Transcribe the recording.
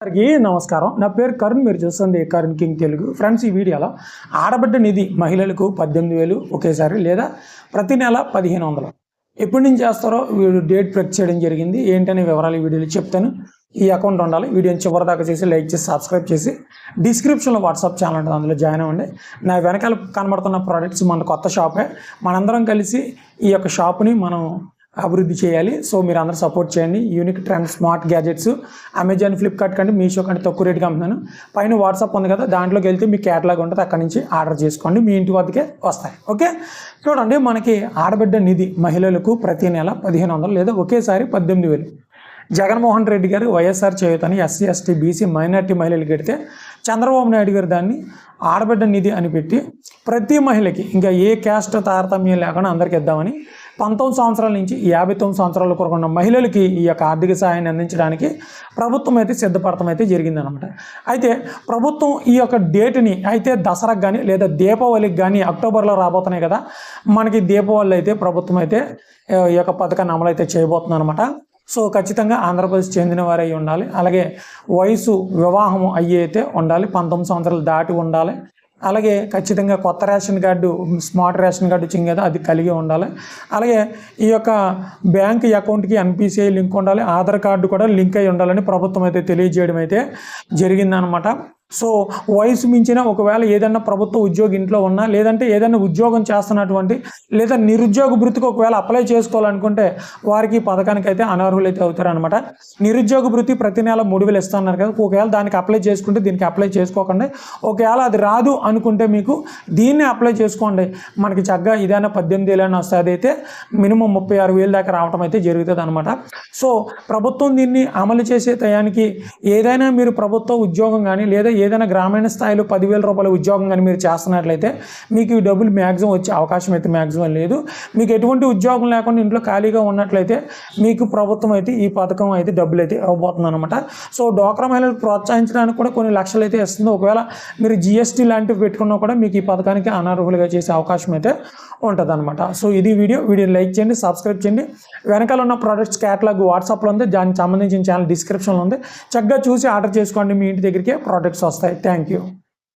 అందరికీ నమస్కారం. నా పేరు కరుణ్ మీరు చూస్తుంది కరుణ్ కింగ్ తెలుగు. ఫ్రెండ్స్ ఈ వీడియోలో ఆడబిడ్డ నిధి మహిళలకు పద్దెనిమిది వేలు ఒకేసారి లేదా ప్రతి నెల పదిహేను వందలు. ఎప్పటి నుంచి చేస్తారో వీడు డేట్ ప్రెక్ చేయడం జరిగింది. ఏంటనే వివరాలు ఈ వీడియోలో చెప్తాను. ఈ అకౌంట్ ఉండాలి. వీడియోని చివరి దాకా చేసి లైక్ చేసి సబ్స్క్రైబ్ చేసి డిస్క్రిప్షన్లో వాట్సాప్ ఛానల్ ఉంటుంది అందులో జాయిన్ అవ్వండి. నా వెనకాల కనబడుతున్న ప్రోడక్ట్స్ మన కొత్త షాపే మనందరం కలిసి ఈ యొక్క షాప్ని మనం అభివృద్ధి చేయాలి. సో మీరు అందరూ సపోర్ట్ చేయండి. Unique trend smart gadgets Amazon Flipkart కంటే మీషో కంటే తక్కువ రేట్కి అమ్ముతున్నాను. పైన వాట్సాప్ ఉంది కదా దాంట్లోకి వెళ్తే మీ క్యాటలాగ్ ఉంటుంది. అక్కడ నుంచి ఆర్డర్ చేసుకోండి. మీ ఇంటి వద్దకే వస్తాయి. ఓకే? చూడండి మనకి ఆడబిడ్డ నిధి మహిళలకు ప్రతి నెల పదిహేను వందలు లేదా ఒకేసారి పద్దెనిమిది వేలు. జగన్మోహన్ రెడ్డి గారు వైఎస్ఆర్ చేయుతని ఎస్సీ ఎస్టీ బీసీ మైనార్టీ మహిళలు కడితే చంద్రబాబు నాయుడు గారు దాన్ని ఆడబిడ్డ నిధి అని పెట్టి ప్రతి మహిళకి ఇంకా ఏ క్యాస్ట్ తారతమ్యం లేకుండా అందరికి ఇద్దామని పంతొమ్మిది సంవత్సరాల నుంచి యాభై తొమ్మిది సంవత్సరాల కొరకు ఉన్న మహిళలకి ఈ యొక్క ఆర్థిక సహాయాన్ని అందించడానికి ప్రభుత్వం అయితే సిద్ధపడటం అయితే జరిగిందనమాట అయితే ప్రభుత్వం ఈ యొక్క డేట్ని అయితే దసరాకు కానీ లేదా దీపావళికి కానీ అక్టోబర్లో రాబోతున్నాయి కదా మనకి దీపావళి అయితే ప్రభుత్వం అయితే ఈ యొక్క పథకాన్ని అమలు అయితే చేయబోతుంది అనమాట సో ఖచ్చితంగా ఆంధ్రప్రదేశ్ చెందిన వారు ఉండాలి. అలాగే వయసు వివాహం అయ్యి అయితే ఉండాలి. పంతొమ్మిది సంవత్సరాలు దాటి ఉండాలి. అలాగే ఖచ్చితంగా కొత్త ration card smart ration card వచ్చింది కదా అది కలిగి ఉండాలి. అలాగే ఈ యొక్క బ్యాంక్ అకౌంట్కి ఎన్పిసిఐ లింక్ ఉండాలి ఆధార్ కార్డు కూడా లింక్ అయి ఉండాలని ప్రభుత్వం అయితే తెలియజేయడం అయితే జరిగిందనమాట సో వయసు మించిన ఒకవేళ ఏదైనా ప్రభుత్వ ఉద్యోగి ఇంట్లో ఉన్నా లేదంటే ఏదైనా ఉద్యోగం చేస్తున్నటువంటి లేదా నిరుద్యోగ భృతికి ఒకవేళ అప్లై చేసుకోవాలనుకుంటే వారికి పథకానికి అయితే అనర్హులైతే అవుతారనమాట నిరుద్యోగ వృత్తి ప్రతి నెల మూడు వేలు ఇస్తున్నారు కదా ఒకవేళ దానికి అప్లై చేసుకుంటే దీనికి అప్లై చేసుకోకండి. ఒకవేళ అది రాదు అనుకుంటే మీకు దీన్ని అప్లై చేసుకోండి. మనకి చక్కగా ఇదైనా పద్దెనిమిది వేలు వస్తే వస్తుంది అయితే మినిమం ముప్పై ఆరు వేలు దాకా రావడం అయితే జరుగుతుంది అనమాట సో ప్రభుత్వం దీన్ని అమలు చేసే టయానికి ఏదైనా మీరు ప్రభుత్వ ఉద్యోగం కానీ లేదా ఏదైనా గ్రామీణ స్థాయిలో పదివేల రూపాయల ఉద్యోగం కానీ మీరు చేస్తున్నట్లయితే మీకు ఈ డబ్బులు మ్యాక్సిమం వచ్చే అవకాశం అయితే మ్యాక్సిమం లేదు. మీకు ఎటువంటి ఉద్యోగం లేకుండా ఇంట్లో ఖాళీగా ఉన్నట్లయితే మీకు ప్రభుత్వం అయితే ఈ పథకం అయితే డబ్బులు అయితే ఇవ్వబోతుంది అనమాట సో డోక్రా మహిళలు ప్రోత్సహించడానికి కూడా కొన్ని లక్షలు అయితే ఇస్తుంది. ఒకవేళ మీరు జిఎస్టీ లాంటివి పెట్టుకున్నా కూడా మీకు ఈ పథకానికి అనర్హులుగా చేసే అవకాశం అయితే ఉంటుంది అనమాట సో ఇది వీడియో. వీడియో లైక్ చేయండి సబ్స్క్రైబ్ చేయండి. వెనకాల ఉన్న ప్రొడక్ట్స్ క్యాటలాగ్ వాట్సాప్లో ఉంది. దానికి సంబంధించిన ఛానల్ డిస్క్రిప్షన్లో ఉంది. చక్కగా చూసి ఆర్డర్ చేసుకోండి మీ ఇంటి దగ్గరికి. Products Thank you.